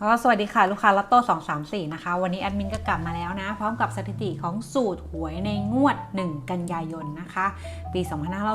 ก็สวัสดีค่ะ ลูกค้าลอตโต้234 นะคะ วันนี้แอดมินก็กลับมาแล้วนะ พร้อมกับสถิติของสูตรหวยในงวด 1 กันยายนนะคะ ปี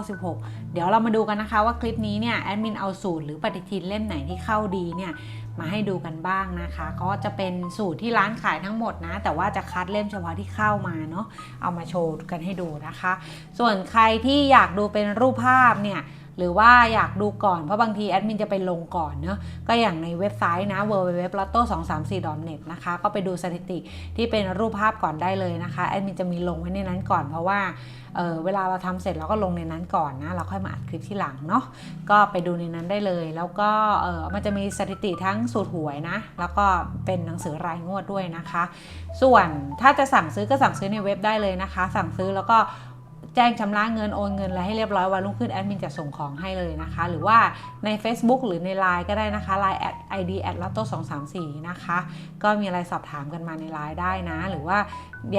2516เดี๋ยวเรามาดูกันนะคะว่าคลิปนี้เนี่ยแอดมินเอาสูตรหรือปฏิทินเล่มไหนที่เข้าดีเนี่ยมาให้ดูกันบ้างนะคะ ก็จะเป็นสูตรที่ร้านขายทั้งหมดนะ แต่ว่าจะคัดเล่มเฉพาะที่เข้ามาเนาะเอามาโชว์กันให้ดูนะคะ ส่วนใครที่อยากดูเป็นรูปภาพเนี่ย หรือว่าอยากดูก่อนเพราะบางทีแอดมินจะไปลงก่อนเนาะก็อย่างในเว็บไซต์นะ www.lotto234.net นะคะก็ไปดูสถิติที่เป็นรูปภาพก่อนได้เลยนะคะแอดมินจะมีลงไว้ในนั้นก่อนเพราะว่าเเวลาเราทำเสร็จเราก็ลงในนั้นก่อนนะเราค่อยมาอัดคลิปที่หลังเนาะก็ไปดูในนั้นได้เลย แล้วก็เออมันจะมีสถิติทั้งสูตรหวยนะ แล้วก็เป็นหนังสือรายงวดด้วยนะคะ ส่วนถ้าจะสั่งซื้อก็สั่งซื้อในเว็บได้เลยนะคะ สั่งซื้อแล้วก็ จ้งชำระเงินโอนเงินอะไรให้เรียบร้อยวันรุ่งขึ้นแอดมินจะส่งของให้เลยนะคะ หรือว่าใน Facebook หรือใน Line ก็ได้นะคะ Line at id at lotto 2 3 4นะคะ ก็มีอะไรสอบถามกันมาใน Line ได้นะ หรือว่า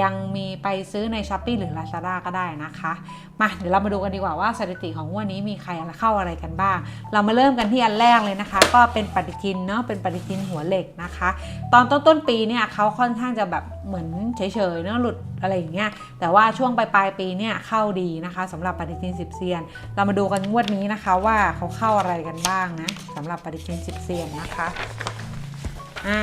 ยังมีไปซื้อใน s h อ p e e หรือ Lazada ก็ได้นะคะ มาเดี๋ยวเรามาดูกันดีกว่าว่าสถิติของงวันนี้มีใครเข้าอะไรกันบ้าง เรามาเริ่มกันที่อันแรกเลยนะคะ ก็เป็นปฏิทินเนาะเป็นปฏิทินหัวเหล็กนะคะ ตอนต้นต้นปีเนี่ยเขาค่อนข้างจะแบบเหมือนเฉยๆเนาะหลุด อะไรอย่างเงี้ยแต่ว่าช่วงปลายปลายปีเนี่ยเข้าดีนะคะสำหรับปฏิทิน10เซียน เรามาดูกันงวดนี้นะคะว่าเขาเข้าอะไรกันบ้างนะสำหรับปฏิทิน10เซียนนะคะอ่า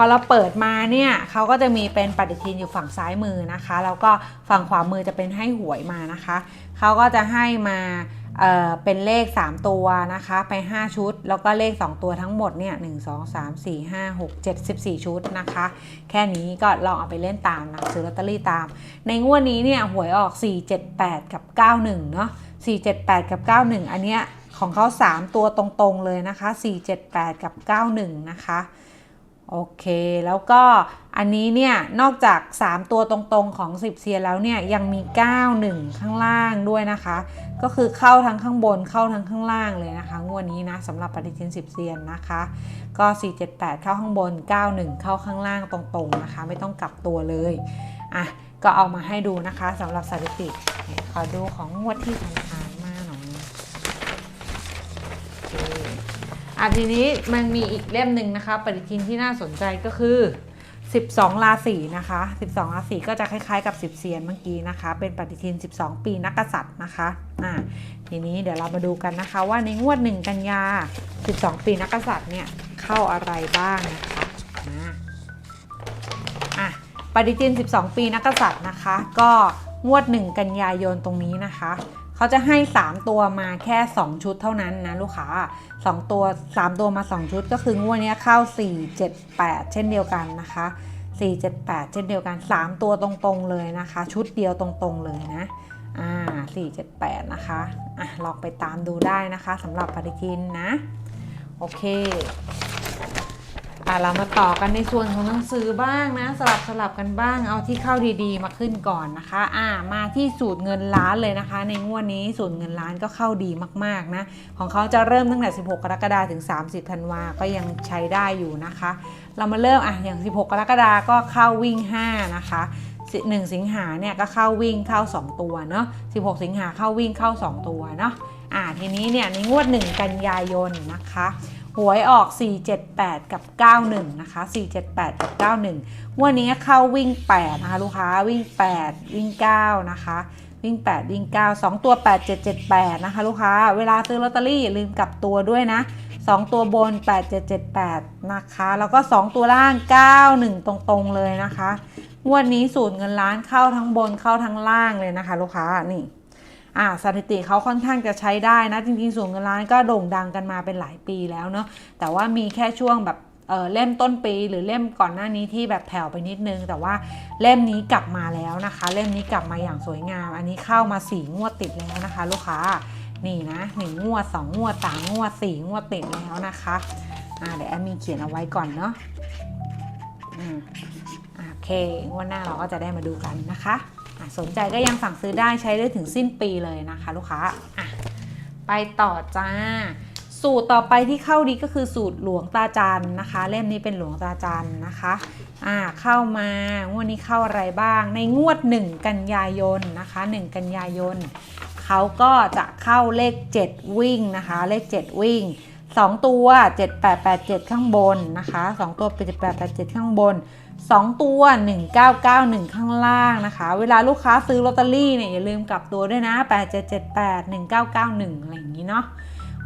พอเราเปิดมาเนี่ยเขาก็จะมีเป็นปฏิทินอยู่ฝั่งซ้ายมือนะคะ แล้วก็ฝั่งขวามือจะเป็นให้หวยมานะคะเขาก็จะให้มา เเป็นเลข 3 ตัวนะคะไป 5 ชุด แล้วก็เลข 2 ตัวทั้งหมดเนี่ย1 2 3 4 5 6 7 14ชุดนะคะ แค่นี้ก็ลองเอาไปเล่นตามนะซื้อลอตเตอรี่ตาม ในงวดนี้เนี่ยหวยออก 478 กับ 91 เนาะ478 กับ 91 อันเนี้ยของเขา 3 ตัวตรงๆเลยนะคะ 478 กับ 91 นะคะ โอเค แล้วก็อันนี้เนี่ย นอกจาก 3 ตัวตรงๆของ 10เซียนแล้วเนี่ย ยังมี 91 ข้างล่างด้วยนะคะ ก็คือเข้าทั้งข้างบนเข้าทั้งข้างล่างเลยนะคะ งวดนี้นะสำหรับปฏิทิน 10เซียนนะคะ ก็ 478 เข้าข้างบน 91 เข้าข้างล่างตรงๆนะคะ ไม่ต้องกลับตัวเลยอะก็เอามาให้ดูนะคะสำหรับสถิติขอดูของงวดที่ผ่าน อะทีนี้มันมีอีกเล่มหนึ่งนะคะ ปฏิทินที่น่าสนใจก็คือ 12 ราศีนะคะ 12 ราศีก็จะคล้ายๆกับ 10เซียนเมื่อกี้นะคะ เป็นปฏิทิน 12 ปีนักกษัตริย์นะคะอะทีนี้เดี๋ยวเรามาดูกันนะคะว่าในงวด 1 กันยา 12 ปีนักกษัตริย์เนี่ยเข้าอะไรบ้างนะคะอะอะปฏิทิน 12 ปีนักกษัตริย์นะคะ ก็งวด 1 กันยายนตรงนี้นะคะ เขาจะให้ 3 ตัวมาแค่ 2 ชุดเท่านั้นนะลูกค้า 2 ตัว 3 ตัวมา 2 ชุด ก็คืองวดนี้เข้า 4 7 8 เช่นเดียวกันนะคะ 4 7 8 เช่นเดียวกัน 3 ตัวตรงๆเลยนะคะ ชุดเดียวตรงๆเลยนะอ่า4 7 8 นะคะอะลองไปตามดูได้นะคะสำหรับปฏิทินนะ โอเค อะเรามาต่อกันในส่วนของหนังสือบ้างนะ สลับสลับกันบ้างเอาที่เข้าดีๆ มาขึ้นก่อนนะคะ อ่ามาที่สูตรเงินล้านเลยนะคะ ในงวดนี้สูตรเงินล้านก็เข้าดีมากๆนะของเขาจะเริ่มตั้งแต่ 16 กรกฎาคมถึง 30 ธันวาก็ยังใช้ได้อยู่นะคะ เรามาเริ่มอะอย่าง 16 กรกฎาคมก็เข้าวิ่ง 5 นะคะ1สิงหาเนี่ยก็เข้าวิ่งเข้า 2 ตัวเนาะ16 สิงหาเข้าวิ่งเข้า 2 ตัวเนาะอ่าทีนี้เนี่ยในงวด 1 กันยายนนะคะ หวยออก 478 กับ 91 นะคะ 478 กับ 91 วันนี้เข้าวิ่ง 8 นะคะ ลูกค้าวิ่ง 8 วิ่ง 9 นะคะ วิ่ง 8 วิ่ง 9 2 ตัว 8778 นะคะ ลูกค้า เวลาซื้อลอตเตอรี่ลืมกลับตัวด้วยนะ 2 ตัวบน 8778 นะคะ แล้วก็ 2 ตัวล่าง 91 ตรงๆเลยนะคะ งวดนี้สูตรเงินล้านเข้าทั้งบนเข้าทั้งล่างเลยนะคะ ลูกค้า นี่ อ่าสถิติเขาค่อนข้างจะใช้ได้นะ จริงๆ สูตรเงินล้านก็โด่งดังกันมาเป็นหลายปีแล้วเนาะแต่ว่ามีแค่ช่วงแบบเเล่มต้นปีหรือเล่มก่อนหน้านี้ที่แบบแผ่วไปนิดนึง แต่ว่าเล่มนี้กลับมาแล้วนะคะ เล่มนี้กลับมาอย่างสวยงาม อันนี้เข้ามาสี่งวดติดแล้วนะคะ ลูกค้านี่นะหนึ่งงวดสองงวดสามงวดสี่งวดติดแล้วนะคะอ่าเดี๋ยวแอมมีเขียนเอาไว้ก่อนเนาะอืมโอเคงวดหน้าเราก็จะได้มาดูกันนะคะ สนใจก็ยังสั่งซื้อได้ใช้ได้ถึงสิ้นปีเลยนะคะ ลูกค้าอะไปต่อจ้า สูตรต่อไปที่เข้าดีก็คือสูตรหลวงตาจันนะคะ เล่มนี้เป็นหลวงตาจันนะคะอ่าเข้ามางวดนี้เข้าอะไรบ้าง ในงวด 1 กันยายนนะคะ 1 กันยายนเขาก็จะเข้าเลข 7 วิ่งนะคะ เลข 7 วิ่ง2 ตัว 7887 ข้างบนนะคะ 2 ตัวเป็น7887 ข้างบน 2 ตัว 1991 ข้างล่างนะคะ เวลาลูกค้าซื้อลอตเตอรี่เนี่ยอย่าลืมกลับตัวด้วยนะ 8778 1991 อะไรอย่างนี้เนาะ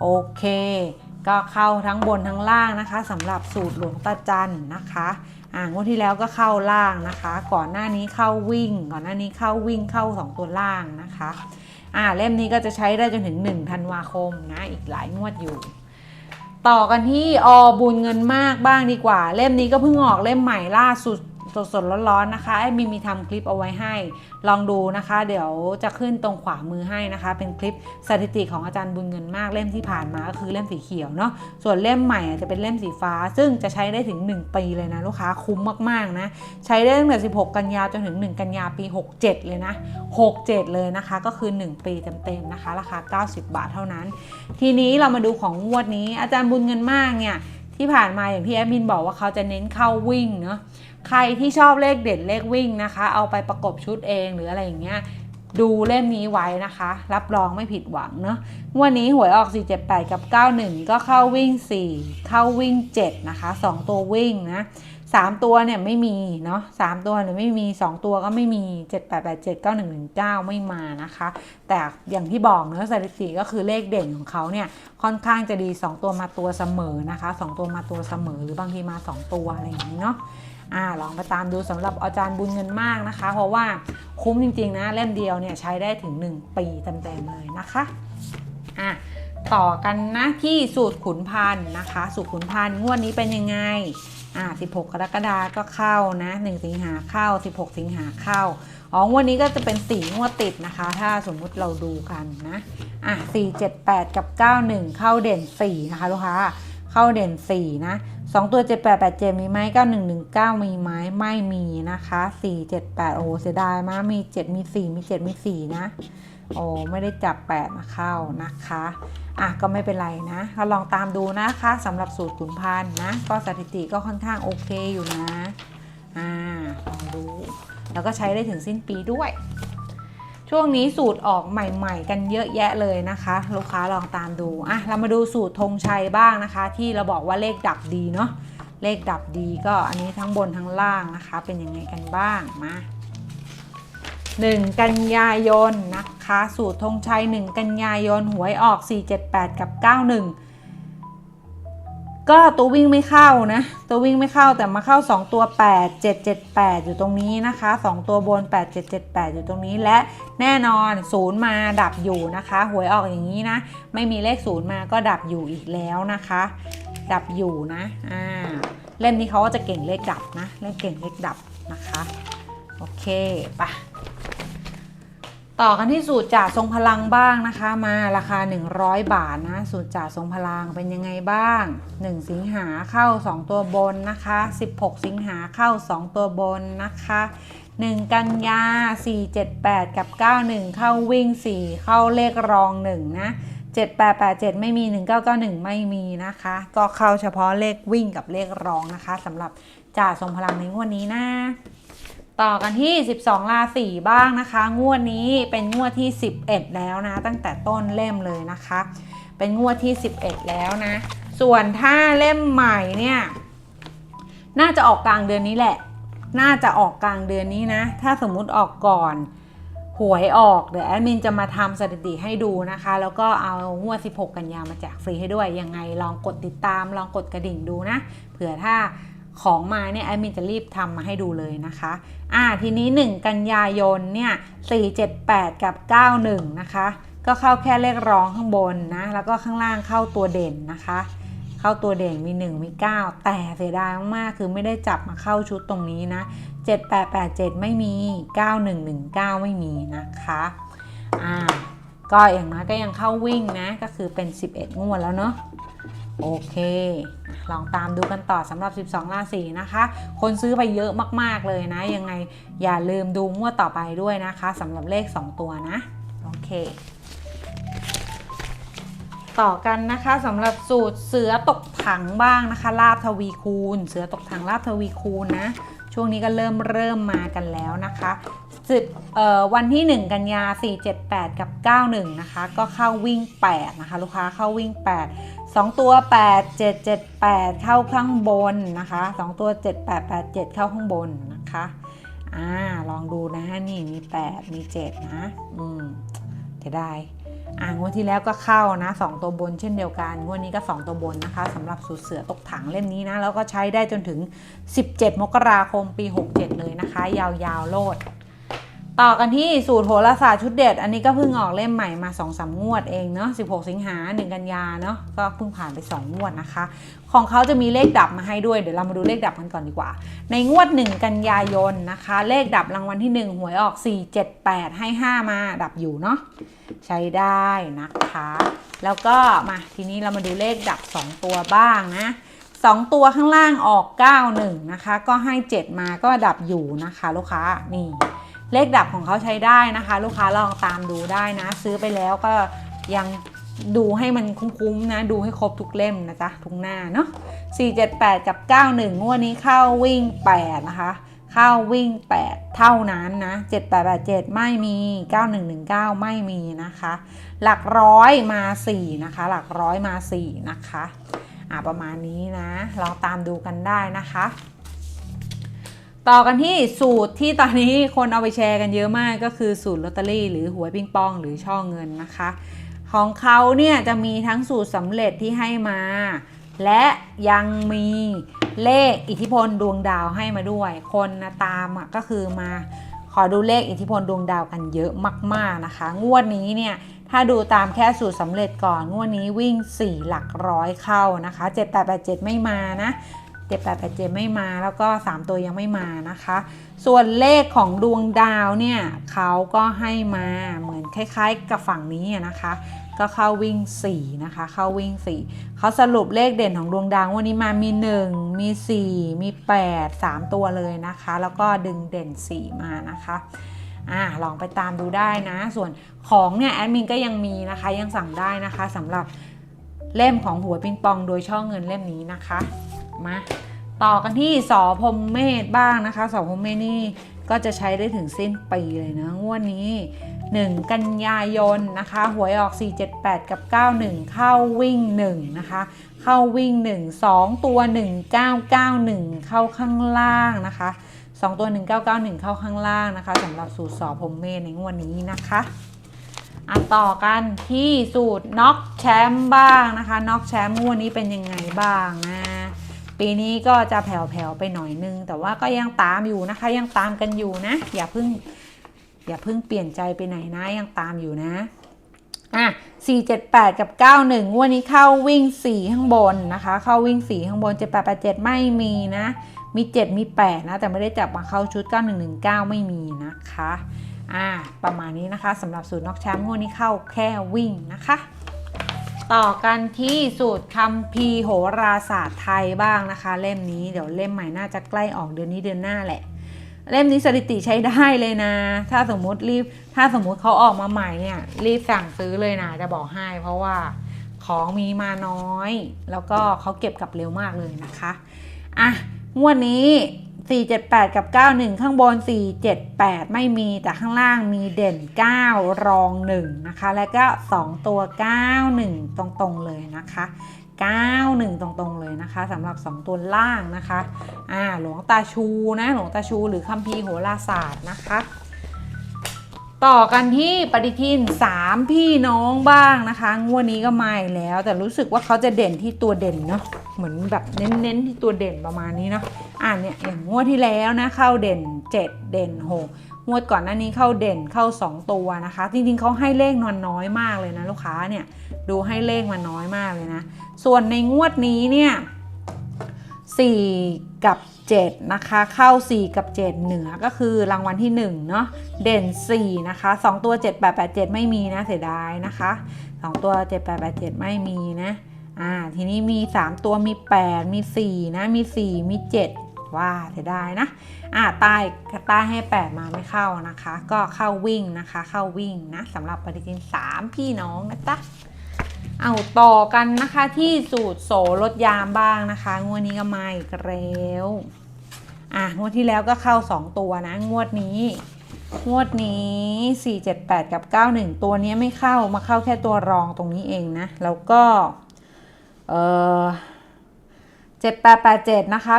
โอเค ก็เข้าทั้งบนทั้งล่างนะคะสำหรับสูตรหลวงตาจันนะคะอ่างวดที่แล้วก็เข้าล่างนะคะ ก่อนหน้านี้เข้าวิ่ง ก่อนหน้านี้เข้าวิ่งเข้า 2 ตัวล่างนะคะอ่าเล่มนี้ก็จะใช้ได้จนถึง1ธันวาคมนะอีกหลายงวดอยู่ ต่อกันที่อบุญเงินมากบ้างดีกว่า เล่มนี้ก็เพิ่งออกเล่มใหม่ล่าสุด สดๆร้อนๆนะคะไอ้มีมีทำคลิปเอาไว้ให้ ลองดูนะคะ เดี๋ยวจะขึ้นตรงขวามือให้นะคะ เป็นคลิปสถิติของอาจารย์บุญเงินมากเล่มที่ผ่านมาก็คือเล่มสีเขียวเนาะส่วนเล่มใหม่จะเป็นเล่มสีฟ้า ซึ่งจะใช้ได้ถึง 1 ปีเลยนะลูกค้าคุ้มมากๆนะใช้ได้ตั้งแต่ 16 กันยาจนถึง 1 กันยาปี 67 เลยนะ 67 เลยนะคะ ก็คือ 1 ปีเต็มๆนะคะ ราคา 90 บาทเท่านั้น ทีนี้เรามาดูของงวดนี้อาจารย์บุญเงินมากเนี่ยที่ผ่านมาอย่างที่แอดมินบอกว่าเขาจะเน้นเข้าวิ่งเนาะ ใครที่ชอบเลขเด่นเลขวิ่งนะคะ เอาไปประกบชุดเองหรืออะไรอย่างเงี้ยดูเล่มนี้ไว้นะคะ รับรองไม่ผิดหวังเนาะวันนี้หวยออก 478 กับ 91 ก็เข้าวิ่ง 4 เข้าวิ่ง 7 นะคะ 2 ตัววิ่งนะ 3 ตัวเนี่ยไม่มีเนาะ3ตัวเนี่ยไม่มี 2 ตัวก็ไม่มี 7887 9119 ไม่มานะคะ แต่อย่างที่บอกเนื้อะสถิติก็คือเลขเด่นของเขาเนี่ยค่อนข้างจะดี 2 ตัวมาตัวเสมอนะคะ 2 ตัวมาตัวเสมอหรือบางทีมา 2 ตัวอะไรอย่างนี้เนาะ อ่าลองไปตามดูสำหรับอาจารย์บุญเงินมากนะคะ เพราะว่าคุ้มจริงๆนะเล่มเดียวเนี่ยใช้ได้ถึง 1 ปีเต็มๆเลยนะคะอะต่อกันนะที่สูตรขุนพันธ์นะคะ สูตรขุนพันธ์งวดนี้เป็นยังไงอ่า16 กรกฎาก็เข้านะ1สิงหาเข้า 16 สิงหาเข้าอ๋องวันนี้ก็จะเป็น4งวดติดนะคะ ถ้าสมมุติเราดูกันนะอะ4 7 8 กับ 91 เข้าเด่น 4 นะคะลูกค้า เข้าเด่น 4 นะ2ตัว 7 8 8 7 มีไหม91 19 มีไหมไม่มีนะคะ 4 7 8 โอ้โหเสียดายมากมี 7 มี 4 มี 7 มี 4 นะ โอ้ไม่ได้จับ 8 มาเข้านะคะ อะ ก็ไม่เป็นไรนะก็ลองตามดูนะคะสำหรับสูตรขุนพันนะ ก็สถิติก็ค่อนข้างโอเคอยู่นะ อ่าลองดู แล้วก็ใช้ได้ถึงสิ้นปีด้วย ช่วงนี้สูตรออกใหม่ๆ กันเยอะแยะเลยนะคะ ลูกค้าลองตามดูอะเรามาดูสูตรธงชัยบ้างนะคะ ที่เราบอกว่าเลขดับดีเนาะเลขดับดีก็อันนี้ทั้งบนทั้งล่างนะคะ เป็นยังไงกันบ้างมา1 กันยายนนะคะ สูตรธงชัย 1 กันยายนหวยออก 478 กับ 91 ก็ตัววิ่งไม่เข้านะ ตัววิ่งไม่เข้าแต่มาเข้า 2 ตัว 8 7 7 8 อยู่ตรงนี้นะคะ 2 ตัวบน 8 7 7 8 อยู่ตรงนี้และแน่นอนศูนย์มาดับอยู่นะคะหวยออกอย่างนี้นะ ไม่มีเลขศูนย์มาก็ดับอยู่อีกแล้วนะคะ ดับอยู่นะอ่าเล่มนี้เขาก็จะเก่งเลขดับนะเล่นเก่งเลขดับนะคะ โอเคไปะ ต่อกันที่สูตรจ่าทรงพลังบ้างนะคะ มาราคา 100 บาทนะ สูตรจ่าทรงพลังเป็นยังไงบ้าง 1 สิงหาเข้า 2 ตัวบนนะคะ 16 สิงหาเข้า 2 ตัวบนนะคะ 1 กันยา 478 กับ 91 เข้าวิ่ง 4 เข้าเลขรอง 1 นะ 7887 ไม่มี 1991 ไม่มีนะคะ ก็เข้าเฉพาะเลขวิ่งกับเลขรองนะคะสำหรับจ่าทรงพลังในงวดนี้นะ ต่อกันที่ 12 ราศีบ้างนะคะ งวดนี้เป็นงวดที่ 11 แล้วนะ ตั้งแต่ต้นเล่มเลยนะคะ เป็นงวดที่ 11 แล้วนะ ส่วนถ้าเล่มใหม่เนี่ย น่าจะออกกลางเดือนนี้แหละ น่าจะออกกลางเดือนนี้นะ ถ้าสมมุติออกก่อนหวยออกเดี๋ยวแอดมินจะมาทำสถิติให้ดูนะคะ แล้วก็เอางวด 16 กันยามาแจกฟรีให้ด้วย ยังไงลองกดติดตาม ลองกดกระดิ่งดูนะ เผื่อถ้า ของมาเนี่ยแอดมินจะรีบทำมาให้ดูเลยนะคะ อ่าทีนี้ 1 กันยายนเนี่ย478 กับ 91 นะคะ ก็เข้าแค่เลขร้องข้างบนนะ แล้วก็ข้างล่างเข้าตัวเด่นนะคะ เข้าตัวเด่นมี 1 มี 9 แต่เสียดายมากๆคือไม่ได้จับมาเข้าชุดตรงนี้นะ 7887 ไม่มี 9119 ไม่มีนะคะอ่าก็อย่างน้อยก็ยังเข้าวิ่งนะ ก็คือเป็น 11 งวดแล้วเนาะ โอเค ลองตามดูกันต่อสำหรับ 12 ราศีนะคะ คนซื้อไปเยอะมาก ๆ เลยนะ ยังไงอย่าลืมดูงวดต่อไปด้วยนะคะสำหรับเลข 2 ตัวนะ โอเค ต่อกันนะคะสำหรับสูตรเสือตกถังบ้างนะคะ ลาบทวีคูณ เสือตกถังลาบทวีคูณนะ ช่วงนี้ก็เริ่มเริ่มมากันแล้วนะคะ 10เอ่อวันที่ 1 กันยา 478 กับ 91 นะคะ ก็เข้าวิ่ง 8 นะคะ ลูกค้าเข้าวิ่ง 8 2 ตัว 8 7 7 8 เข้าข้างบนนะคะ 2 ตัว 7 8 8 7 เข้าข้างบนนะคะอ่าลองดูนะนี่มี 8 มี 7 นะ อืมจะได้อ่างวดที่แล้วก็เข้านะ 2 ตัวบนเช่นเดียวกันงวดนี้ก็ 2 ตัวบนนะคะสำหรับสูตรเสือตกถังเล่มนี้นะ แล้วก็ใช้ได้จนถึง 17 มกราคมปี 67 เลยนะคะ ยาวๆโลด ต่อกันที่สูตรโหราศาสตร์ชุดเด็ด อันนี้ก็เพิ่งออกเล่มใหม่มา2อสงวดเองเนาะ16 สิงหา 1 กันยาเนาะก็เพิ่งผ่านไป 2 งวดนะคะ ของเขาจะมีเลขดับมาให้ด้วย เดี๋ยวเรามาดูเลขดับกันก่อนดีกว่า ในงวด 1 กันยายนนะคะ เลขดับรางวัลที่ 1 หวยออก 4 7 8 ให้ 5 มาดับอยู่เนาะใช้ได้นะคะ แล้วก็มาทีนี้เรามาดูเลขดับ 2 ตัวบ้างนะ2 ตัวข้างล่างออก 91 นะคะ ก็ให้ 7 มาก็ดับอยู่นะคะ ลูกค้านี่ เลขดับของเขาใช้ได้นะคะ ลูกค้าลองตามดูได้นะ ซื้อไปแล้วก็ยังดูให้มันคุ้มๆนะ ดูให้ครบทุกเล่มนะจ๊ะ ทุกหน้าเนาะ478 กับ 91 งวดนี้เข้าวิ่ง 8 นะคะ เข้าวิ่ง 8 เท่านั้นนะ 7887 ไม่มี 9119 ไม่มีนะคะ หลักร้อยมา 4 นะคะ หลักร้อยมา 4 นะคะ อ่าประมาณนี้นะ ลองตามดูกันได้นะคะ ต่อกันที่สูตรที่ตอนนี้คนเอาไปแชร์กันเยอะมากก็คือสูตรลอตเตอรี่หรือหวยปิงปองหรือช่องเงินนะคะ ของเขาเนี่ยจะมีทั้งสูตรสำเร็จที่ให้มา และยังมีเลขอิทธิพลดวงดาวให้มาด้วย คนนะตามอะก็คือมาขอดูเลขอิทธิพลดวงดาวกันเยอะมาก ๆนะคะ งวดนี้เนี่ยถ้าดูตามแค่สูตรสำเร็จก่อน งวดนี้วิ่ง 4 หลักร้อยเข้านะคะ 7887 ไม่มานะ 7887 ไม่มา แล้วก็ 3 ตัวยังไม่มานะคะ ส่วนเลขของดวงดาวเนี่ยเขาก็ให้มาเหมือนคล้าย ๆ กับฝั่งนี้นะคะ ก็เข้าวิ่ง 4 นะคะ เข้าวิ่ง 4เขาสรุปเลขเด่นของดวงดาววันนี้มามี 1 มี 4 มี 8 3 ตัวเลยนะคะ แล้วก็ดึงเด่น 4 มานะคะอ่าลองไปตามดูได้นะ ส่วนของเนี่ยแอดมินก็ยังมีนะคะยังสั่งได้นะคะสำหรับเล่มของหัวปิงปองโดยช่องเงินเล่มนี้นะคะ มาต่อกันที่สอพมเมธบ้างนะคะสอพมเมธนี่ก็จะใช้ได้ถึงสิ้นปีเลยนะงวดนี้ 1 กันยายนนะคะหวยออก 478 กับ 91 เข้าวิ่ง 1 นะคะ เข้าวิ่ง 1 2 ตัว 1991 เข้าข้างล่างนะคะ 2 ตัว 1991 เข้าข้างล่างนะคะสำหรับสูตรสอพมเมธในงวดนี้นะคะอะต่อกันที่สูตรน็อกแชมป์บ้างนะคะน็อกแชมป์งวดนี้เป็นยังไงบ้างนะ ปีนี้ก็จะแผ่วๆไปหน่อยนึง แต่ว่าก็ยังตามอยู่นะคะ ยังตามกันอยู่นะ อย่าเพิ่งอย่าเพิ่งเปลี่ยนใจไปไหนนะยังตามอยู่นะอะ478 กับ 91งวดนี้เข้าวิ่ง 4 ข้างบนนะคะ เข้าวิ่ง 4 ข้างบน 7887 ไม่มีนะ มี 7 มี 8 นะ แต่ไม่ได้จับมาเข้าชุด 9119 ไม่มีนะคะ อ่า ประมาณนี้นะคะสำหรับสูตรน็อกแชมป์งวดนี้เข้าแค่วิ่งนะคะ ต่อกันที่สูตรคัมภีโหราศาสตร์ไทยบ้างนะคะ เล่มนี้เดี๋ยวเล่มใหม่น่าจะใกล้ออกเดือนนี้เดือนหน้าแหละ เล่มนี้สถิติใช้ได้เลยนะ ถ้าสมมุติรีบถ้าสมมุติเขาออกมาใหม่เนี่ย รีบสั่งซื้อเลยนะ จะบอกให้เพราะว่าของมีมาน้อย แล้วก็เขาเก็บกลับเร็วมากเลยนะคะอะงวดนี้ 478 กับ 91 ข้างบน 478 ไม่มีแต่ข้างล่างมีเด่น 9 รอง 1 นะคะ แล้วก็ 2 ตัว 91 ตรงๆ เลยนะคะ 91 ตรงๆ เลยนะคะสำหรับ 2 ตัวล่างนะคะอ่าหลวงตาชูนะ หลวงตาชูหรือคัมภีร์โหราศาสตร์นะคะ ต่อกันที่ปฏิทิน 3 พี่น้องบ้างนะคะ งวดนี้ก็มาอีกแล้ว แต่รู้สึกว่าเขาจะเด่นที่ตัวเด่นเนาะ เหมือนแบบเน้นๆที่ตัวเด่นประมาณนี้เนาะอ่าเนี่ยอย่างงวดที่แล้วนะเข้าเด่น 7 เด่น 6 งวดก่อนหน้านี้เข้าเด่นเข้า 2 ตัวนะคะ จริงๆเขาให้เลขนอนน้อยมากเลยนะลูกค้าเนี่ยดูให้เลขมาน้อยมากเลยนะ ส่วนในงวดนี้เนี่ย4กับ7นะคะเข้า 4 กับ 7 เหนือก็คือรางวัลที่1เนาะเด่น 4 นะคะ 2 ตัว 7887 ไม่มีนะเสียดายนะคะ 2 ตัว 7887 ไม่มีนะ อ่าทีนี้มี 3 ตัวมี 8 มี 4 นะ มี 4 มี 7 ว่าเสียดายนะอ่าใต้ใต้ให้ 8 มาไม่เข้านะคะ ก็เข้าวิ่งนะคะ เข้าวิ่งนะสำหรับปฏิทิน 3 พี่น้องนะจ๊ะเอาต่อกันนะคะที่สูตรโสลดยามบ้างนะคะงวดนี้ก็มาอีกแล้วอะงวดที่แล้วก็เข้า 2 ตัวนะ งวดนี้ งวดนี้ 478 กับ 91 ตัวนี้ไม่เข้ามาเข้าแค่ตัวรองตรงนี้เองนะ แล้วก็ เออ7887นะคะ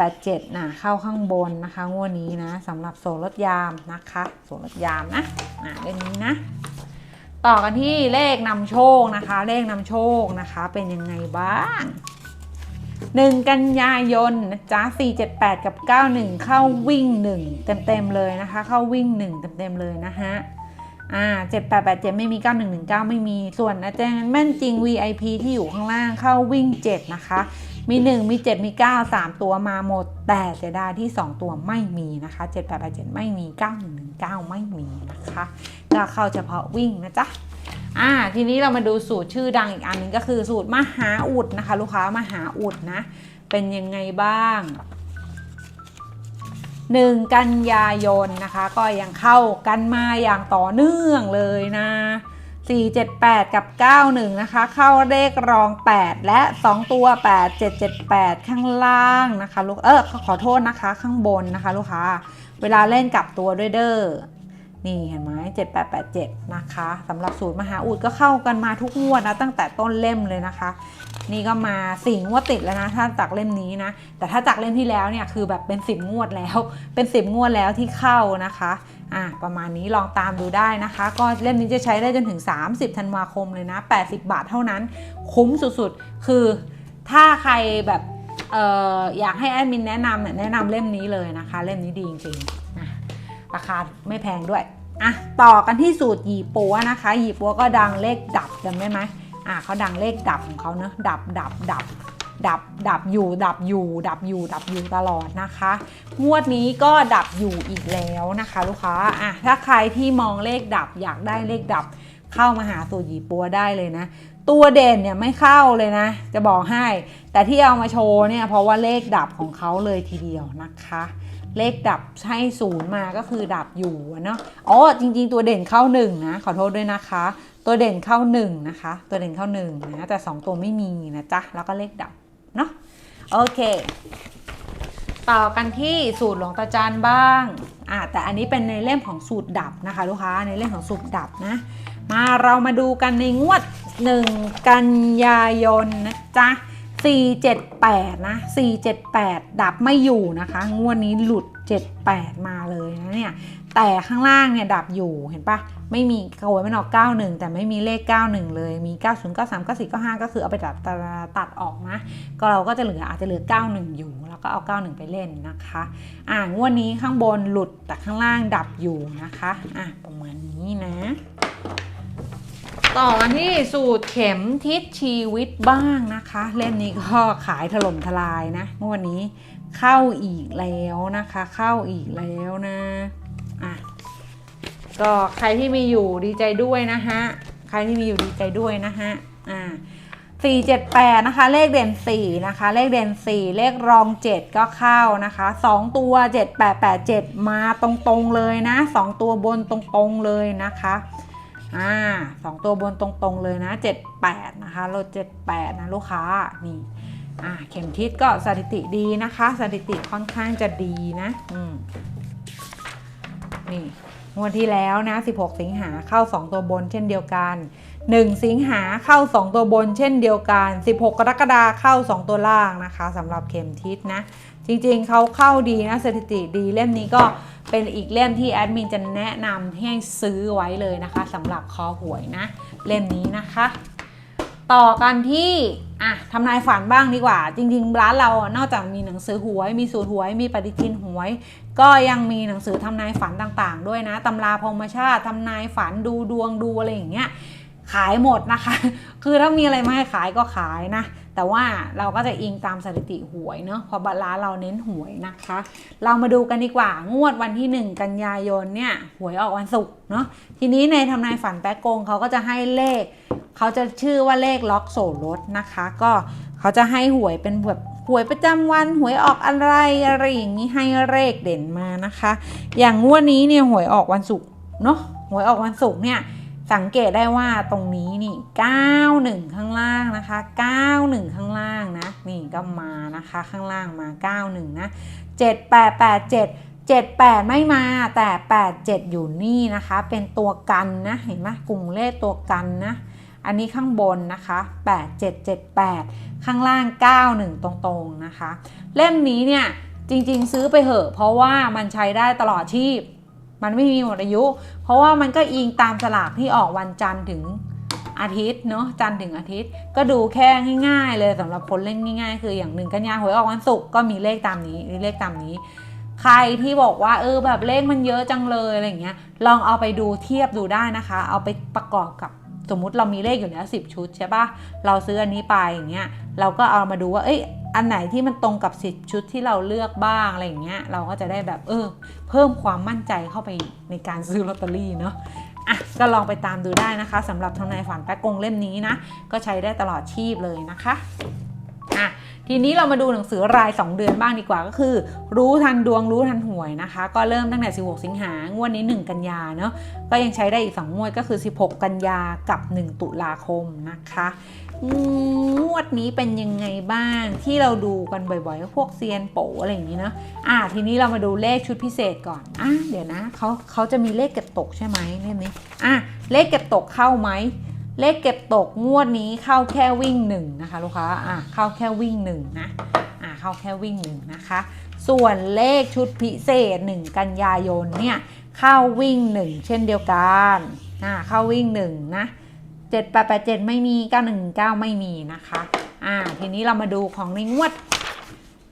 7887นะเข้าข้างบนนะคะงวดนี้นะสำหรับโซนรถยามนะคะโซนรถยามนะอะเล่นนี้นะ ต่อกันที่เลขนำโชคนะคะ เลขนำโชคนะคะ เป็นยังไงบ้าง1กันยายนนะจ๊ะ478 กับ 91 เข้าวิ่ง 1 เต็มๆเลยนะคะ เข้าวิ่ง 1 เต็มๆเลยนะฮะ อ่า7887ไม่มี9119ไม่มีส่วนอาจารย์แม่นจริง VIP ที่อยู่ข้างล่างเข้าวิ่ง7นะคะ มี1มี7มี9 3ตัวมาหมด แต่เสียดายที่2ตัวไม่มีนะคะ7887ไม่มี9119ไม่มีนะคะก็เข้าเฉพาะวิ่งนะจ๊ะอ่าทีนี้เรามาดูสูตรชื่อดังอีกอันหนึงก็คือสูตรมหาอุดนะคะ ลูกค้ามหาอุดนะ เป็นยังไงบ้าง 1 กันยายนนะคะ ก็ยังเข้ากันมาอย่างต่อเนื่องเลยนะ 478 กับ 91 นะคะ เข้าเลขรอง 8 และ 2 ตัว 8 7 7 8 ข้างล่างนะคะลูกเออขอโทษนะคะ ข้างบนนะคะ ลูกค้า เวลาเล่นกับตัวด้วยเด้อ นี่เห็นไหม7887นะคะสำหรับสูตรมหาอุดก็เข้ากันมาทุกงวดนะตั้งแต่ต้นเล่มเลยนะคะ นี่ก็มาสี่งวดติดแล้วนะถ้าจากเล่มนี้นะ แต่ถ้าจากเล่มที่แล้วเนี่ยคือแบบเป็นสิบงวดแล้ว เป็นสิบงวดแล้วที่เข้านะคะอะประมาณนี้ลองตามดูได้นะคะ ก็เล่มนี้จะใช้ได้จนถึง 30ธันวาคมเลยนะ 80 บาทเท่านั้น คุ้มสุดๆ คือถ้าใครแบบอออยากให้แอดมินแนะนำเนี่ยแนะนำเล่มนี้เลยนะคะ เล่มนี้ดีจริงๆนะ ราคาไม่แพงด้วยอะต่อกันที่สูตรหยีปัวนะคะหยีปัวก็ดังเลขดับจำได้ไหมอะเขาดังเลขดับของเขาเนอะดับดับดับดับดับอยู่ดับอยู่ ดับอยู่ดับอยู่ตลอดนะคะ งวดนี้ก็ดับอยู่อีกแล้วนะคะ ลูกค้าอะถ้าใครที่มองเลขดับอยากได้เลขดับ เข้ามาหาสูตรหยีปัวได้เลยนะ ตัวเด่นเนี่ยไม่เข้าเลยนะ จะบอกให้ แต่ที่เอามาโชว์เนี่ยเพราะว่าเลขดับของเขาเลยทีเดียวนะคะ เลขดับให้ศูนย์มาก็คือดับอยู่เนาะอ๋อจริง ๆ ตัวเด่นเข้าหนึ่งนะขอโทษด้วยนะคะ ตัวเด่นเข้าหนึ่งนะคะ ตัวเด่นเข้าหนึ่งนะแต่สองตัวไม่มีนะจ๊ะแล้วก็เลขดับเนาะโอเคต่อกันที่สูตรหลวงตาจานบ้างอะแต่อันนี้เป็นในเล่มของสูตรดับนะคะลูกค้าในเล่มของสูตรดับนะมาเรามาดูกันในงวด 1 กันยายนนะจ๊ะ 478 นะ 478 ดับไม่อยู่นะคะ งวดนี้หลุด 78 มาเลยนะเนี่ย แต่ข้างล่างเนี่ยดับอยู่ เห็นปะไม่มีโอยมันออก91 แต่ไม่มีเลข 91 เลย มี 90 93 94 95 ก็คือเอาไปตัดตัดตัดออกนะ ก็เราก็จะเหลืออาจจะเหลือ 91 อยู่ แล้วก็เอา 91 ไปเล่นนะคะ อ่างวดนี้ข้างบนหลุดแต่ข้างล่างดับอยู่นะคะ อะประมาณนี้นะ ต่อกันที่สูตรเข็มทิศชีวิตบ้างนะคะ เล่มนี้ก็ขายถล่มทลายนะงวดนี้เข้าอีกแล้วนะคะ เข้าอีกแล้วนะอะก็ใครที่มีอยู่ดีใจด้วยนะฮะใครที่มีอยู่ดีใจด้วยนะฮะอ่าสี่เจ็ดแปดนะคะเลขเด่นสี่นะคะ เลขเด่นสี่เลขรองเจ็ดก็เข้านะคะสองตัวเจ็ดแปดแปดเจ็ดมาตรงๆเลยนะสองตัวบนตรงๆเลยนะคะ อ่าสองตัวบนตรงๆเลยนะ 78 นะคะรถ78 นะ ลูกค้า นี่ อ่า เข็มทิศก็สถิติดีนะคะ สถิติค่อนข้างจะดีนะ อืม นี่งวดที่แล้วนะ 16 สิงหาเข้า 2 ตัวบนเช่นเดียวกัน 1 สิงหาเข้า 2 ตัวบนเช่นเดียวกัน 16 กรกฎาเข้า 2 ตัวล่างนะคะสำหรับเข็มทิศนะ จริงๆเขาเข้าดีนะสถิติดีเล่มนี้ก็เป็นอีกเล่มที่แอดมินจะแนะนำให้ซื้อไว้เลยนะคะสำหรับคอหวยนะ เล่มนี้นะคะ ต่อกันที่อะทำนายฝันบ้างดีกว่า จริง ๆ ร้านเรานอกจากมีหนังสือหวย มีสูตรหวย มีปฏิทินหวย ก็ยังมีหนังสือทำนายฝันต่างๆ ด้วยนะตำราพรมชาติทำนายฝันดูดวงดูอะไรอย่างเงี้ย ขายหมดนะคะ คือถ้ามีอะไรมาให้ขายก็ขายนะ แต่ว่าเราก็จะอิงตามสถิติหวยเนาะเพราะร้านเราเน้นหวยนะคะ เรามาดูกันดีกว่างวดวันที่ 1 กันยายนเนี่ยหวยออกวันศุกร์เนาะทีนี้ในทำนายฝันแป๊กโกงเขาก็จะให้เลข เขาจะชื่อว่าเลขล็อกโสรถนะคะ ก็เขาจะให้หวยเป็นแบบหวยประจำวันหวยออกอะไรอะไรอย่างนี้ให้เลขเด่นมานะคะ อย่างงวดนี้เนี่ยหวยออกวันศุกร์เนาะหวยออกวันศุกร์เนี่ย สังเกตได้ว่าตรงนี้นี่ 91 ข้างล่างนะคะ 91 ข้างล่างนะ นี่ก็มานะคะข้างล่างมา 91 นะ 7887 78 ไม่มาแต่ 87 อยู่นี่นะคะ เป็นตัวกันนะ เห็นไหมกลุ่มเลขตัวกันนะ อันนี้ข้างบนนะคะ 8778 ข้างล่าง 91 ตรงๆนะคะ เล่มนี้เนี่ยจริงๆซื้อไปเหอะ เพราะว่ามันใช้ได้ตลอดชีพ มันไม่มีหมดอายุ เพราะว่ามันก็อิงตามสลากที่ออกวันจันทร์ถึงอาทิตย์เนาะจันทร์ถึงอาทิตย์ ก็ดูแค่ง่าย ๆ เลยสำหรับคนเล่นง่าย ๆ คืออย่างหนึ่งกันยาหวยออกวันศุกร์ก็มีเลขตามนี้มีเลขตามนี้ ใครที่บอกว่าเออแบบเลขมันเยอะจังเลยอะไรเงี้ยลองเอาไปดูเทียบดูได้นะคะ เอาไปประกอบกับสมมุติเรามีเลขอยู่แล้ว 10 ชุดใช่ปะเราซื้ออันนี้ไปอย่างเงี้ยเราก็เอามาดูว่าเอ้ย อันไหนที่มันตรงกับ10ชุดที่เราเลือกบ้างอะไรอย่างเงี้ยเราก็จะได้แบบเออเพิ่มความมั่นใจเข้าไปในการซื้อลอตเตอรี่เนาะอะก็ลองไปตามดูได้นะคะสำหรับทำนายฝันแป๊กกงเล่มนี้นะ ก็ใช้ได้ตลอดชีพเลยนะคะอะทีนี้เรามาดูหนังสือราย 2 เดือนบ้างดีกว่าก็คือ รู้ทันดวงรู้ทันหวยนะคะ ก็เริ่มตั้งแต่ 16 สิงหางวดนี้ 1 กันยาเนาะก็ยังใช้ได้อีก 2 งวดก็คือ 16 กันยากับ 1 ตุลาคมนะคะ งวดนี้เป็นยังไงบ้างที่เราดูกันบ่อยๆก็พวกเซียนโปอะไรอย่างนี้เนาะอะทีนี้เรามาดูเลขชุดพิเศษก่อนอะเดี๋ยวนะเขาเขาจะมีเลขเก็บตกใช่ไหมเล่มนี้อะเลขเก็บตกเข้าไหมเลขเก็บตกงวดนี้เข้าแค่วิ่งหนึ่งนะคะลูกค้าอะเข้าแค่วิ่งหนึ่งนะอะเข้าแค่วิ่งหนึ่งนะคะ ส่วนเลขชุดพิเศษ 1 กันยายนเนี่ยเข้าวิ่ง1เช่นเดียวกันอะเข้าวิ่ง1นะ 7887 ไม่มี919 ไม่มีนะคะ อะทีนี้เรามาดูของในงวด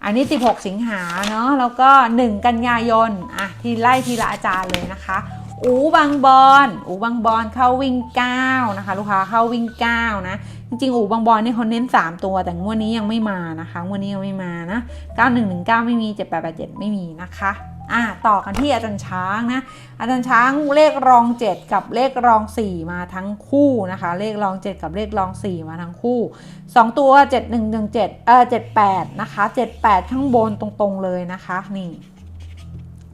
อันนี้ 16 สิงหาเนาะ แล้วก็ 1 กันยายน อะ ทีไล่ทีละอาจารย์เลยนะคะ อูบางบอนอูบางบอนเข้าวิ่ง 9 นะคะ ลูกค้าเข้าวิ่ง 9 นะ จริงๆ อูบางบอนนี่เขาเน้น 3 ตัว แต่งวดนี้ยังไม่มานะคะ งวดนี้ยังไม่มานะ 9119 ไม่มี 7887 ไม่มีนะคะ อะต่อกันที่อาจารย์ช้างนะอาจารย์ช้างเลขรอง 7 กับเลขรอง 4 มาทั้งคู่นะคะ เลขรอง 7 กับเลขรอง 4 มาทั้งคู่ 2 ตัว 7117เอ่อ78 นะคะ 78 ข้างบนตรงๆเลยนะคะนี่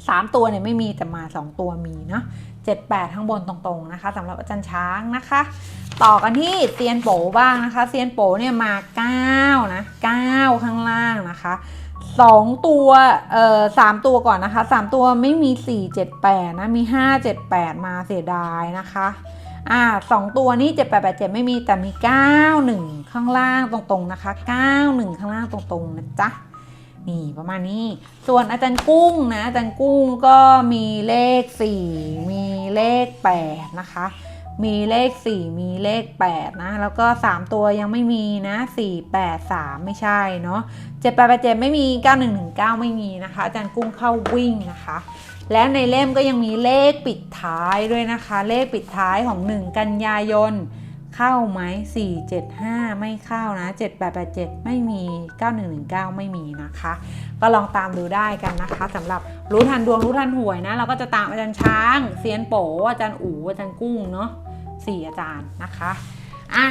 สามตัวเนี่ยไม่มีแต่มา 2 ตัวมีเนาะ78 ข้างบนตรงๆนะคะสำหรับอาจารย์ช้างนะคะ ต่อกันที่เซียนโปบ้างนะคะเซียนโปเนี่ยมา9นะ9ข้างล่างนะคะ2ตัวเอ่อสามตัวก่อนนะคะ3ตัวไม่มี4 7 8นะมี5 7 8มาเสียดายนะคะอ่าสองตัวนี้7 8 8 7ไม่มีแต่มี9 1ข้างล่างตรงๆนะคะ9 1ข้างล่างตรงๆนะจ๊ะ นี่ประมาณนี้ ส่วนอาจารย์กุ้งนะ อาจารย์กุ้งก็มีเลข 4 มีเลข 8 นะคะ มีเลข 4 มีเลข 8 นะ แล้วก็ 3 ตัวยังไม่มีนะ 4 8 3 ไม่ใช่เนาะ7 8 8 7 ไม่มี 9 1 1 9 ไม่มีนะคะ อาจารย์กุ้งเข้าวิ่งนะคะ และในเล่มก็ยังมีเลขปิดท้ายด้วยนะคะ เลขปิดท้ายของ 1 กันยายน เข้าไหม4 7 5 ไม่เข้านะ 7 8 8 7 ไม่มี 9119 ไม่มีนะคะ ก็ลองตามดูได้กันนะคะสำหรับรู้ทันดวงรู้ทันหวยนะ เราก็จะตามอาจารย์ช้างเซียนโปอาจารย์อู๋อาจารย์กุ้งเนาะสี่อาจารย์นะคะอะ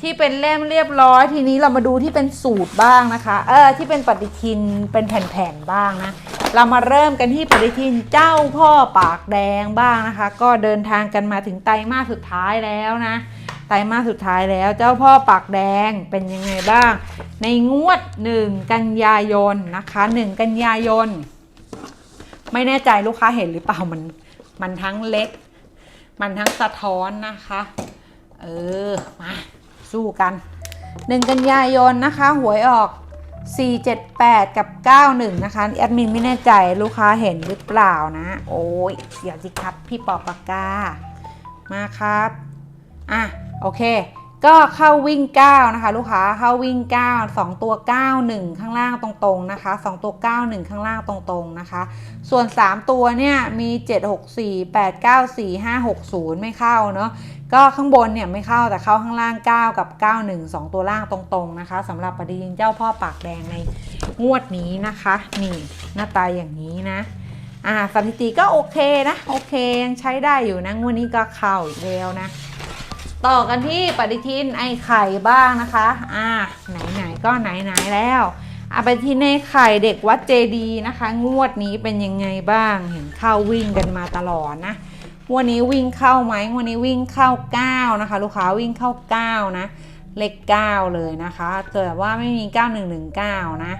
ที่เป็นเล่มเรียบร้อยทีนี้เรามาดูที่เป็นสูตรบ้างนะคะเออที่เป็นปฏิทินเป็นแผ่นๆบ้างนะเรามาเริ่มกันที่ปฏิทินเจ้าพ่อปากแดงบ้างนะคะ ก็เดินทางกันมาถึงไตรมาสสุดท้ายแล้วนะ ไตรมาสสุดท้ายแล้วเจ้าพ่อปากแดงเป็นยังไงบ้าง ในงวด 1 กันยายนนะคะ 1 กันยายน ไม่แน่ใจลูกค้าเห็นหรือเปล่ามันมันทั้งเล็ก มันทั้งสะท้อนนะคะ เออ มาสู้กัน 1 กันยายนนะคะหวยออก 478 กับ 91 นะคะแอดมินไม่แน่ใจลูกค้าเห็นหรือเปล่านะ โอ้ยเดี๋ยวสิครับ พี่ปอปากกา มาครับ อะ โอเค ก็เข้าวิ่ง 9 นะคะ ลูกค้าเข้าวิ่ง 9 2 ตัว 91 ข้างล่างตรงๆนะคะ 2 ตัว 91 ข้างล่างตรงๆนะคะ ส่วน 3 ตัวเนี่ยมี 764 894 560 ไม่เข้าเนาะก็ข้างบนเนี่ยไม่เข้าแต่เข้าข้างล่าง 9 กับ 91 2 ตัวล่างตรงๆนะคะสำหรับปฏิทินเจ้าพ่อปากแดงในงวดนี้นะคะ นี่หน้าตาอย่างนี้นะอ่าสถิติก็โอเคนะ โอเคยังใช้ได้อยู่นะงวดนี้ก็เข้าอีกแล้วนะ ต่อกันที่ปฏิทินไอไข่บ้างนะคะ อ่า ไหนๆก็ไหนๆแล้วอะปฏิทินไอไข่เด็กวัดเจดีนะคะ งวดนี้เป็นยังไงบ้าง เห็นเข้าวิ่งกันมาตลอดนะวดนี้วิ่งเข้าไหมวดนี้วิ่งเข้า 9 นะคะ ลูกค้าวิ่งเข้า 9 นะ เลข 9 เลยนะคะ เกิดว่าไม่มี 9119 นะ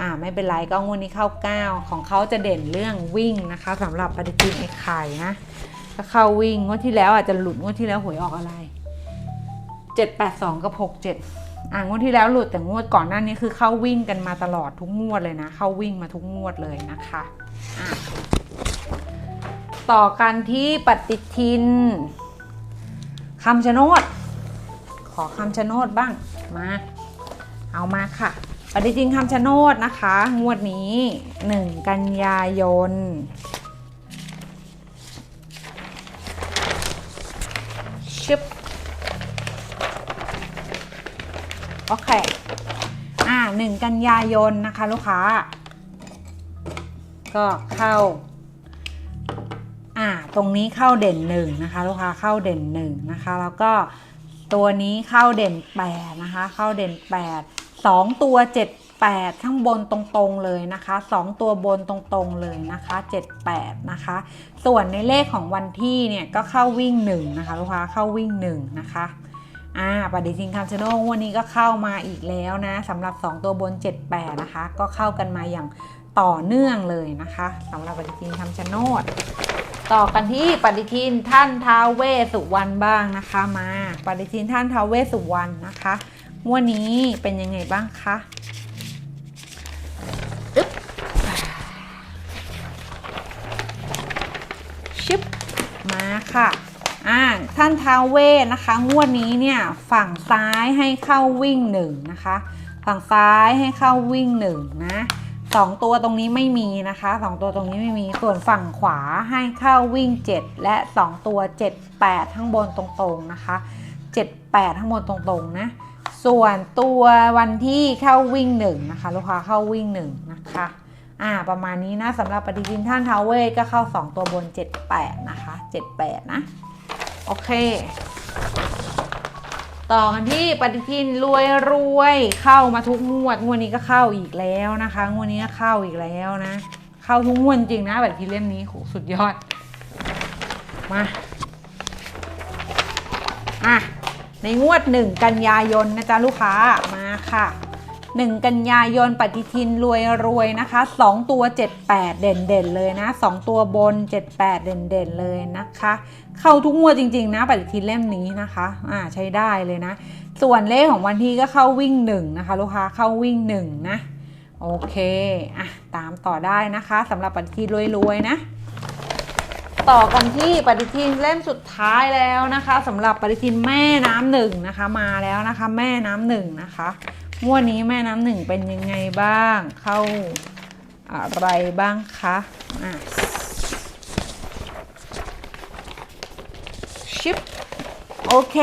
อ่าไม่เป็นไรก็งวดนี้เข้า 9 ของเขาจะเด่นเรื่องวิ่งนะคะสำหรับปฏิทินไอ้ไข่นะก็เข้าวิ่งงวดที่แล้วอาจจะหลุดงวดที่แล้วหวยออกอะไร 782 กับ 67 อ่างวดที่แล้วหลุดแต่งวดก่อนหน้านี้คือเข้าวิ่งกันมาตลอดทุกงวดเลยนะ เข้าวิ่งมาทุกงวดเลยนะคะอะต่อกันที่ปฏิทินคำชะโนด ขอคำชะโนดบ้างมาเอามาค่ะปฏิทินคำชะโนดนะคะ งวดนี้ 1 กันยายน โอเค อ่าหนึ่งกันยายนนะคะลูกค้า ก็เข้า อ่า ตรงนี้เข้าเด่นหนึ่งนะคะ ลูกค้าเข้าเด่นหนึ่งนะคะ แล้วก็ตัวนี้เข้าเด่นแปดนะคะ เข้าเด่นแปดสองตัวเจ็ดแปดข้างบนตรงๆเลยนะคะสองตัวบนตรงๆเลยนะคะเจ็ดแปดนะคะ ส่วนในเลขของวันที่เนี่ยก็เข้าวิ่งหนึ่งนะคะ ลูกค้าเข้าวิ่งหนึ่งนะคะ อ่าปฏิทินคำชะโนดวันนี้ก็เข้ามาอีกแล้วนะสำหรับ 2 ตัวบน 78 นะคะ ก็เข้ากันมาอย่างต่อเนื่องเลยนะคะสำหรับปฏิทินคำชะโนดต่อกันที่ปฏิทินท่านท้าวเวสุวรรณบ้างนะคะมา ปฏิทินท่านท้าวเวสุวรรณนะคะงวันนี้เป็นยังไงบ้างคะอึ๊บชิปมาค่ะ อ่าท่านท้าวเวสนะคะ งวดนี้เนี่ยฝั่งซ้ายให้เข้าวิ่งหนึ่งนะคะ ฝั่งซ้ายให้เข้าวิ่งหนึ่งนะสองตัวตรงนี้ไม่มีนะคะสองตัวตรงนี้ไม่มี ส่วนฝั่งขวาให้เข้าวิ่ง 7 และสองตัว 7 8ข้างบนตรงๆนะคะ 7 8ข้างบนตรงๆนะส่วนตัววันที่เข้าวิ่งหนึ่งนะคะ ลูกค้าเข้าวิ่งหนึ่งนะคะอ่าประมาณนี้นะสำหรับปฏิทินท่านทาวเวสก็เข้า 2 ตัวบน 78 นะคะ 78 นะ โอเค ต่อกันที่ปฏิทินรวยรวยเข้ามาทุกงวดงวดนี้ก็เข้าอีกแล้วนะคะงวดนี้ก็เข้าอีกแล้วนะ เข้าทุกงวดจริงนะปฏิทินเล่มนี้โหสุดยอด มาอะในงวด1กันยายนนะจ๊ะลูกค้ามาค่ะ 1 กันยายนปฏิทินรวยรวยนะคะ 2 ตัว 78 เด่นเด่นเลยนะ 2 ตัวบน 78 เด่นเด่นเลยนะคะ เข้าทุกงวดจริงๆนะปฏิทินเล่มนี้นะคะอ่าใช้ได้เลยนะ ส่วนเลขของวันที่ก็เข้าวิ่ง1นะคะลูกค้าเข้าวิ่ง1นะโอเคอะตามต่อได้นะคะสำหรับปฏิทินรวยๆนะต่อกันที่ปฏิทินเล่มสุดท้ายแล้วนะคะสำหรับปฏิทินแม่น้ำหนึ่งนะคะมาแล้วนะคะ แม่น้ำหนึ่งนะคะ งวดนี้แม่น้ำหนึ่งเป็นยังไงบ้าง เข้าอะไรบ้างคะอะชิปโอเค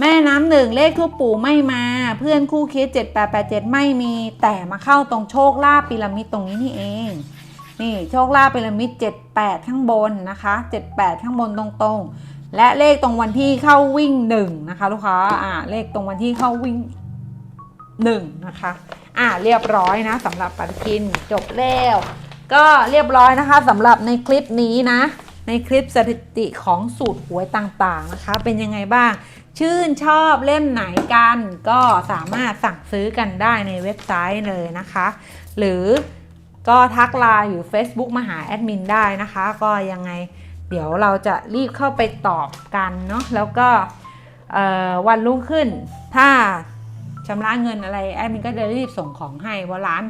แม่น้ำหนึ่งเลขทูปปู่ไม่มา เพื่อนคู่คิด 7887 ไม่มีแต่มาเข้าตรงโชคลาภพีระมิดตรงนี้นี่เอง นี่โชคลาภพีระมิด 78 ข้างบนนะคะ 78 ข้างบนตรงๆ และเลขตรงวันที่เข้าวิ่ง1นะคะลูกค้าอ่าเลขตรงวันที่เข้าวิ่ง 1 นะคะ อ่าเรียบร้อยนะสำหรับปฏิทินจบแล้วก็เรียบร้อยนะคะสำหรับในคลิปนี้นะ ในคลิปสถิติของสูตรหวยต่างๆนะคะ เป็นยังไงบ้าง ชื่นชอบเล่มไหนกัน ก็สามารถสั่งซื้อกันได้ในเว็บไซต์เลยนะคะ หรือก็ทักไลน์อยู่ Facebook มาหาแอดมินได้นะคะ ก็ยังไงเดี๋ยวเราจะรีบเข้าไปตอบกันเนาะแล้วก็วันรุ่งขึ้นถ้า ชำระเงินอะไรแอดมินก็จะรีบส่งของให้เพราะร้าน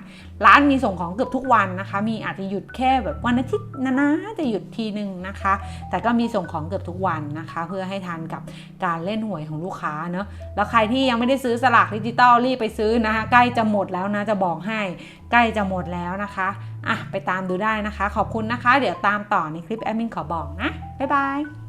ร้านมีส่งของเกือบทุกวันนะคะ มีอาจจะหยุดแค่แบบวันอาทิตย์นะนะจะหยุดทีนึงนะคะ แต่ก็มีส่งของเกือบทุกวันนะคะ เพื่อให้ทันกับการเล่นหวยของลูกค้าเนอะแล้วใครที่ยังไม่ได้ซื้อสลากดิจิตอลรีบไปซื้อนะคะใกล้จะหมดแล้วนะจะบอกให้ใกล้จะหมดแล้วนะคะอะไปตามดูได้นะคะ ขอบคุณนะคะ เดี๋ยวตามต่อในคลิปแอดมินขอบอกนะบ๊ายบาย